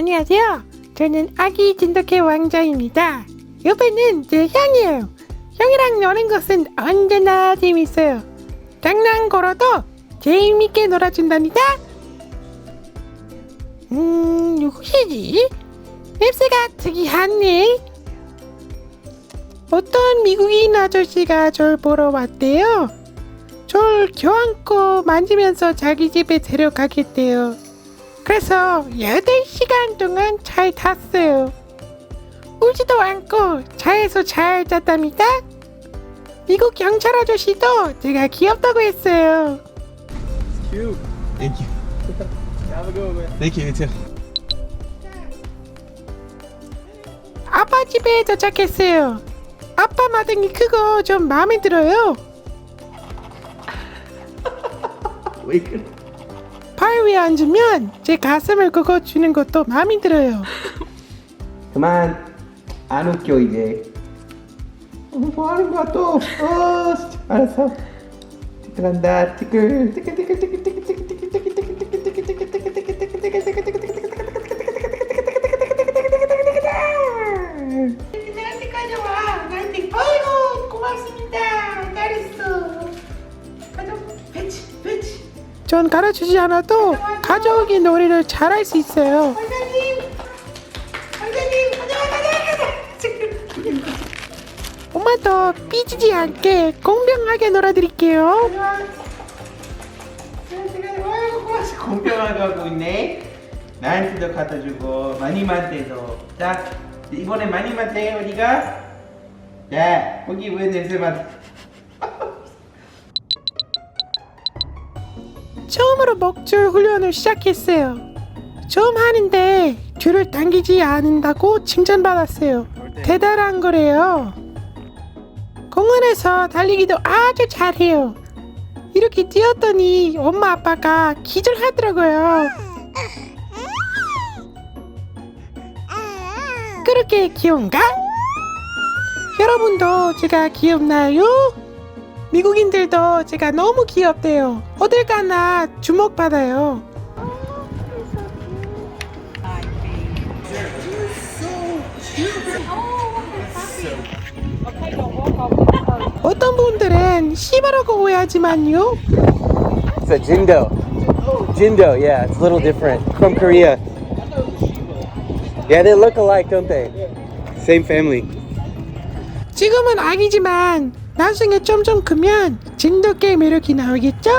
안녕하세요. 저는 아기 진돗개 왕자입니다. 옆에는 제 형이에요. 형이랑 노는 것은 언제나 재밌어요. 장난 걸어도 재밌게 놀아준답니다. 음, 누구시지? 냄새가 특이하네. 어떤 미국인 아저씨가 절 보러 왔대요. 절 껴안고 만지면서 자기 집에 데려가겠대요. 그래서 8시간 동안 잘 탔어요. 울지도 않고 차에서 잘 잤답니다. 미국 경찰 아저씨도 제가 귀엽다고 했어요. Cute. Thank you. Have a good one. Thank you, you too. 아빠 집에 도착했어요. 아빠 마등이 크고 좀 마음에 들어요. 왜 그래? 발 위에 앉으면 제 가슴을 긁어주는 것도 마음에 들어요. 그만 안 웃겨 이제. 어, 뭐 하는 거야 또? 어. 알았어. 티끌한다. 티끌. 티끌 티끌 티끌 티끌 티끌 티끌 티끌 전 가르치지 않아도 가족이 놀이를 잘 할 수 있어요. 가자 가자 가자. 엄마도 삐지지 않게 공평하게 놀아드릴게요. 공평하게 하고 있네. 나한테도 갖다 주고 마님한테도. 자 이번에 마님한테 어디가? 자 거기 왜 냄새 맡? 처음으로 먹줄 훈련을 시작했어요. 처음 하는데 줄을 당기지 않는다고 칭찬받았어요. 대단한 거래요. 공원에서 달리기도 아주 잘해요. 이렇게 뛰었더니 엄마 아빠가 기절하더라고요. 그렇게 귀여운가? 여러분도 제가 귀엽나요? 미국인들도 제가 너무 귀엽대요. 어딜 가나 주목받아요. 어떤 분들은 씨바라고 오해하지만요. It's a Jindo. Jindo, yeah, it's a little different. From Korea. Yeah, they look alike, don't they? Same family. 지금은 아기지만 나중에 점점 크면 진돗개 매력이 나오겠죠?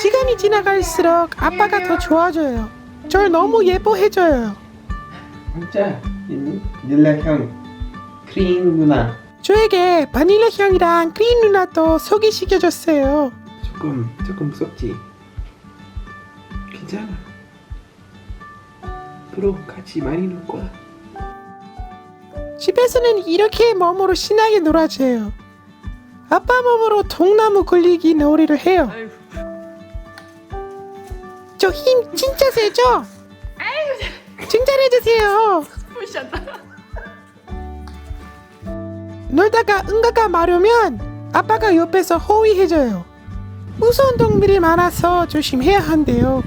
시간이 지나갈수록 아빠가 더 좋아져요. 절 너무 예뻐해줘요. 진짜 닐라 형 크린 누나 저에게 바닐라 향이랑 크림 누나도 소개시켜줬어요. 조금 조금 무섭지 괜찮아 앞으로 같이 많이 놀 거야 집에서는 이렇게 몸으로 신나게 놀아줘요. 아빠 몸으로 통나무 굴리기 놀이를 해요. 저 힘 진짜 세죠? 칭찬해주세요. 놀다가 응가가 마르면 아빠가 옆에서 호위해줘요. 무서운 동물이 많아서 조심해야 한대요.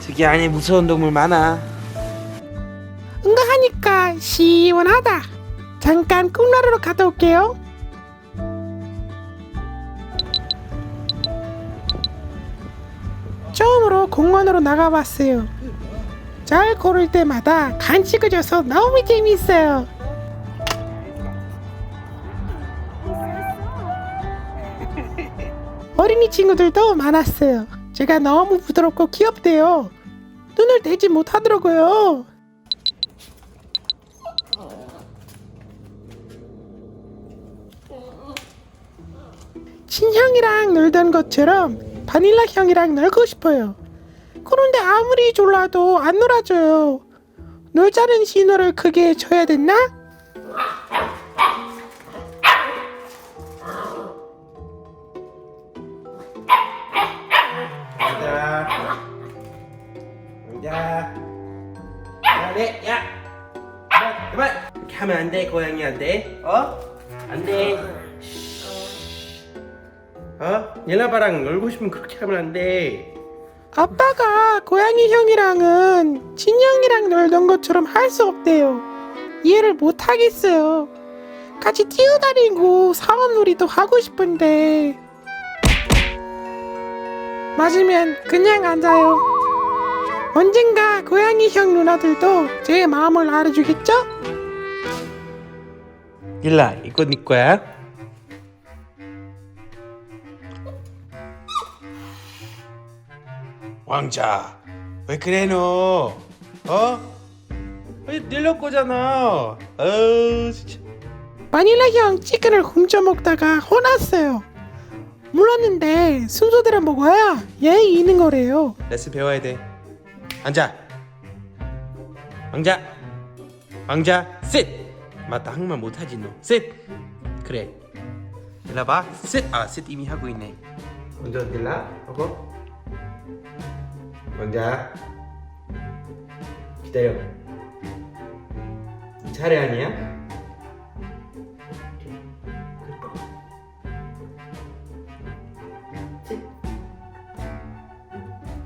저기 안에 무서운 동물 많아 응가하니까 시원하다. 잠깐 꿈나루로 갔다 올게요. 처음으로 공원으로 나가봤어요. 잘 걸을 때마다 간식을 줘서 너무 재밌어요. 어린이 친구들도 많았어요. 제가 너무 부드럽고 귀엽대요. 눈을 대지 못하더라고요. 친형이랑 놀던 것처럼 바닐라 형이랑 놀고 싶어요. 그런데 아무리 졸라도 안 놀아줘요. 놀자는 신호를 크게 줘야 됐나? 가자 가자 야네 야 그만 그만 그렇게 하면 안 돼 고양이한테 어? 안 돼 어? 얘나봐랑 놀고 싶으면 그렇게 하면 안 돼 아빠가 고양이 형이랑은 진영이랑 놀던 것처럼 할 수 없대요. 이해를 못 하겠어요. 같이 뛰어다니고 사원놀이도 하고 싶은데 맞으면 그냥 앉아요. 언젠가 고양이 형 누나들도 제 마음을 알아주겠죠? 일라 이거 네 거야? 왕자. 왜 그래 너 어? 왜 늘려 거잖아. 어우 진짜. 바닐라 형 치킨을 훔쳐 먹다가 혼났어요. 물었는데 순서대로 먹어야 예의 있는 거래요. 레슨 배워야 돼. 앉아 왕자. 왕자. sit 맞다. 한국말 못하지 너. sit 그래. 일라 봐. sit 아 sit 이미 하고 있네. 먼저 일라 하고 왕자 기다려. 네 차례 아니야?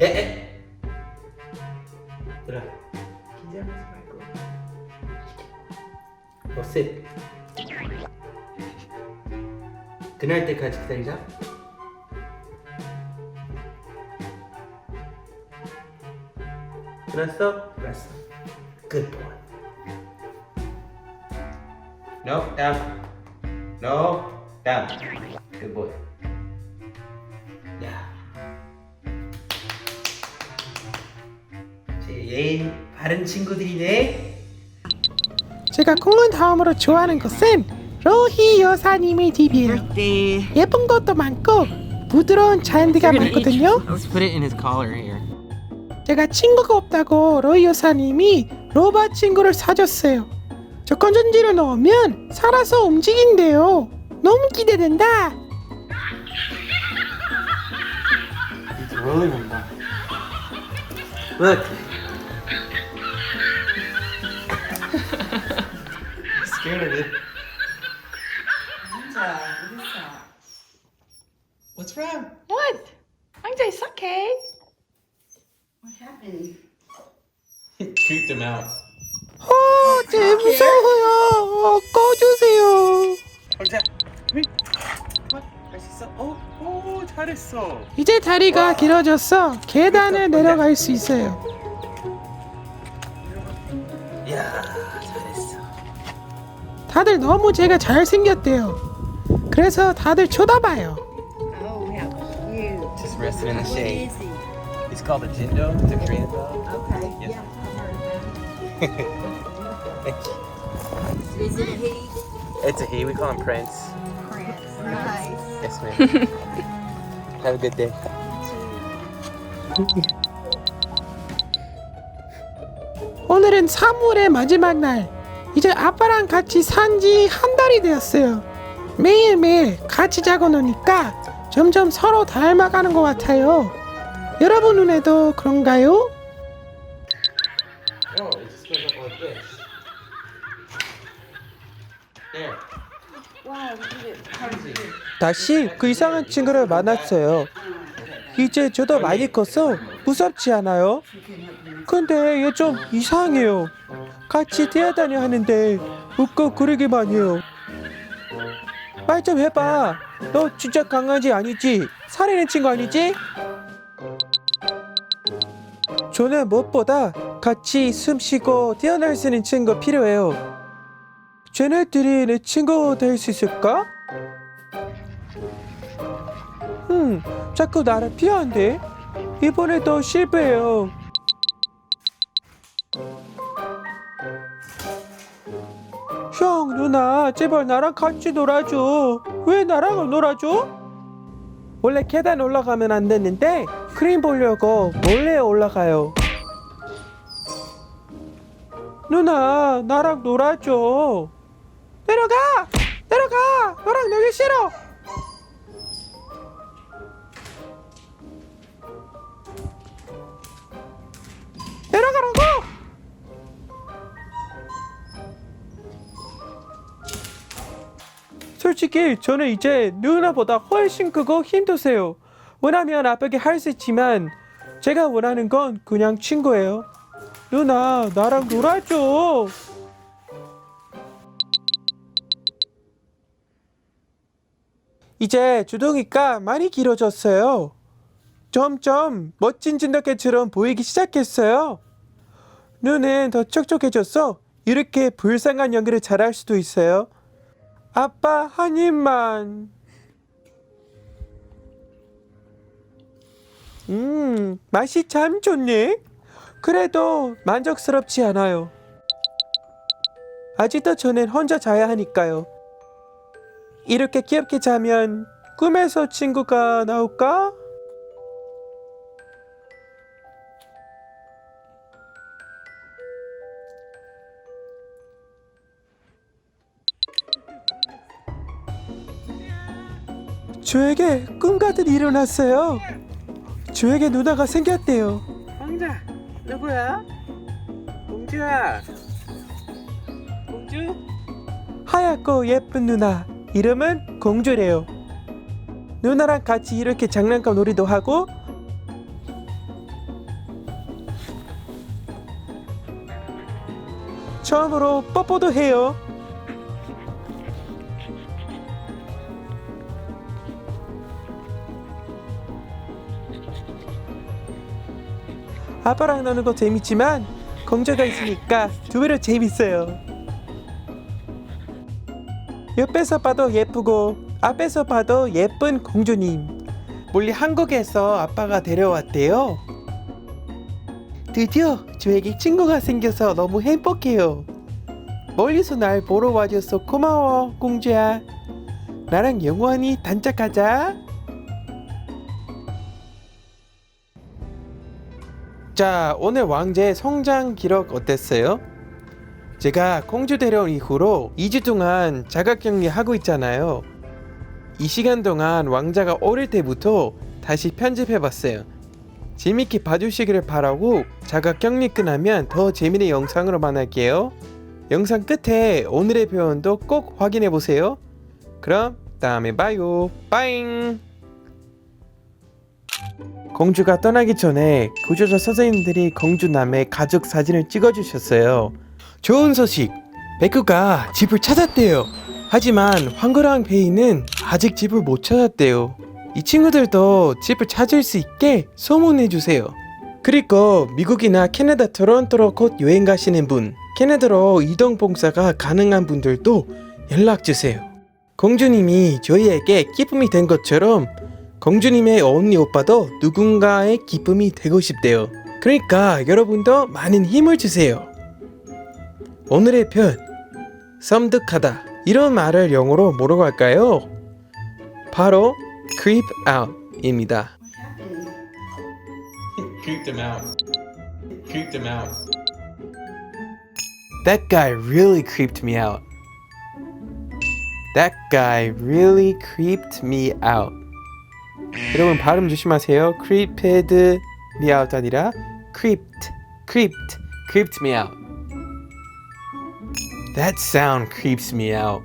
에에? 얘들아 긴장하지 말고 어 sit. 그날 때까지 기다리자 끝났어? 끝났어 Good boy No, down No, down Good boy 야 제 예의 바른 친구들이네 제가 공은 다음으로 좋아하는 것은 로히 여사님의 집이에요. 예쁜 것도 많고 부드러운 잔디가 많거든요. Let's put it in his collar here. 제가 친구가 없다고 로히 여사님이 로봇 친구를 사줬어요. 저 건전지를 넣으면 살아서 움직인대요. 너무 기대된다. Look. Scared of it. 잘했어 이제 다리가 길어져서 계단을 내려갈 수 있어요. 이야 잘했어 다들 너무 제가 잘생겼대요. 그래서 다들 쳐다봐요. Oh, how cute. Just resting in the shade. He's called a Jindo. It's a Korean dog. Okay. Yes. Yeah, I've heard of him. Is it he? It's a he. We call him Prince. Prince. Nice. Yes, ma'am. Have a good day. 오늘은 3월의 마지막 날. 이제 아빠랑 같이 산 지 한 달이 되었어요. 매일매일 같이 자고 노니까 점점 서로 닮아가는 것 같아요. 여러분 눈에도 그런가요? Oh, this. 다시 그 이상한 친구를 만났어요. 이제 저도 많이 컸어. 무섭지 않아요? 근데 얘 좀 이상해요. 같이 뛰어다녀 하는데 웃고 그러기만 해요. 말 좀 해봐. 너 진짜 강아지 아니지? 살인의 친구 아니지? 저는 무엇보다 같이 숨 쉬고 뛰어날 수 있는 친구 필요해요. 쟤네들이 내 친구 될수 있을까? 음, 자꾸 나를 피하는데 이번에도 실패해요. 형, 누나, 제발 나랑 같이 놀아줘. 왜 나랑 안 놀아줘? 원래 계단 올라가면 안 되는데 그림 보려고 몰래 올라가요. 누나, 나랑 놀아줘. 내려가! 내려가! 너랑 놀기 싫어! 내려가라고! 솔직히 저는 이제 누나보다 훨씬 크고 힘도 세요. 원하면 아빠에게 할 수 있지만 제가 원하는 건 그냥 친구예요. 누나 나랑 놀아줘. 이제 주둥이가 많이 길어졌어요. 점점 멋진 진돗개처럼 보이기 시작했어요. 눈은 더 촉촉해져서 이렇게 불쌍한 연기를 잘할 수도 있어요. 아빠 한 입만. 음, 맛이 참 좋네. 그래도 만족스럽지 않아요. 아직도 저는 혼자 자야 하니까요. 이렇게 귀엽게 자면 꿈에서 친구가 나올까? 저에게 꿈 같은 일이 일어났어요. 저에게 누나가 생겼대요. 왕자 누구야? 공주야. 공주? 하얗고 예쁜 누나 이름은 공주래요. 누나랑 같이 이렇게 장난감 놀이도 하고 처음으로 뽀뽀도 해요. 아빠랑 노는 거 재밌지만 공주가 있으니까 두 배로 재밌어요 옆에서 봐도 예쁘고 앞에서 봐도 예쁜 공주님. 멀리 한국에서 아빠가 데려왔대요. 드디어 저에게 친구가 생겨서 너무 행복해요. 멀리서 날 보러 와줘서 고마워 공주야. 나랑 영원히 단짝하자. 자 오늘 왕제의 성장 기록 어땠어요? 제가 공주 데려온 이후로 2주 동안 자가격리 하고 있잖아요. 이 시간 동안 왕자가 어릴 때부터 다시 편집해봤어요. 재밌게 봐주시기를 바라고 자가격리 끝나면 더 재미있는 영상으로 만날게요. 영상 끝에 오늘의 표현도 꼭 확인해보세요. 그럼 다음에 봐요. 빠잉! 공주가 떠나기 전에 구조자 선생님들이 공주남의 가족 사진을 찍어주셨어요. 좋은 소식! 베크가 집을 찾았대요. 하지만 황거랑 베이는 아직 집을 못 찾았대요. 이 친구들도 집을 찾을 수 있게 소문해주세요. 그리고 미국이나 캐나다 토론토로 곧 여행 가시는 분, 캐나다로 이동 봉사가 가능한 분들도 연락주세요. 공주님이 저희에게 기쁨이 된 것처럼 공주님의 언니 오빠도 누군가의 기쁨이 되고 싶대요. 그러니까 여러분도 많은 힘을 주세요. 오늘의 표현 섬뜩하다 이런 말을 영어로 뭐라고 할까요? 바로 creep out입니다. Creeped him out. Creeped him out. That guy really creeped me out. That guy really creeped me out. 여러분 발음 조심하세요. creeped me out 아니라 creeped, creeped, creeped me out. That sound creeps me out.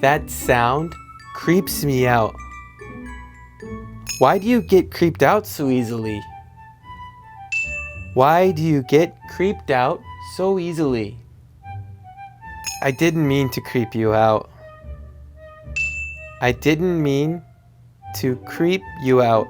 That sound creeps me out. Why do you get creeped out so easily? Why do you get creeped out so easily? I didn't mean to creep you out. I didn't mean to creep you out.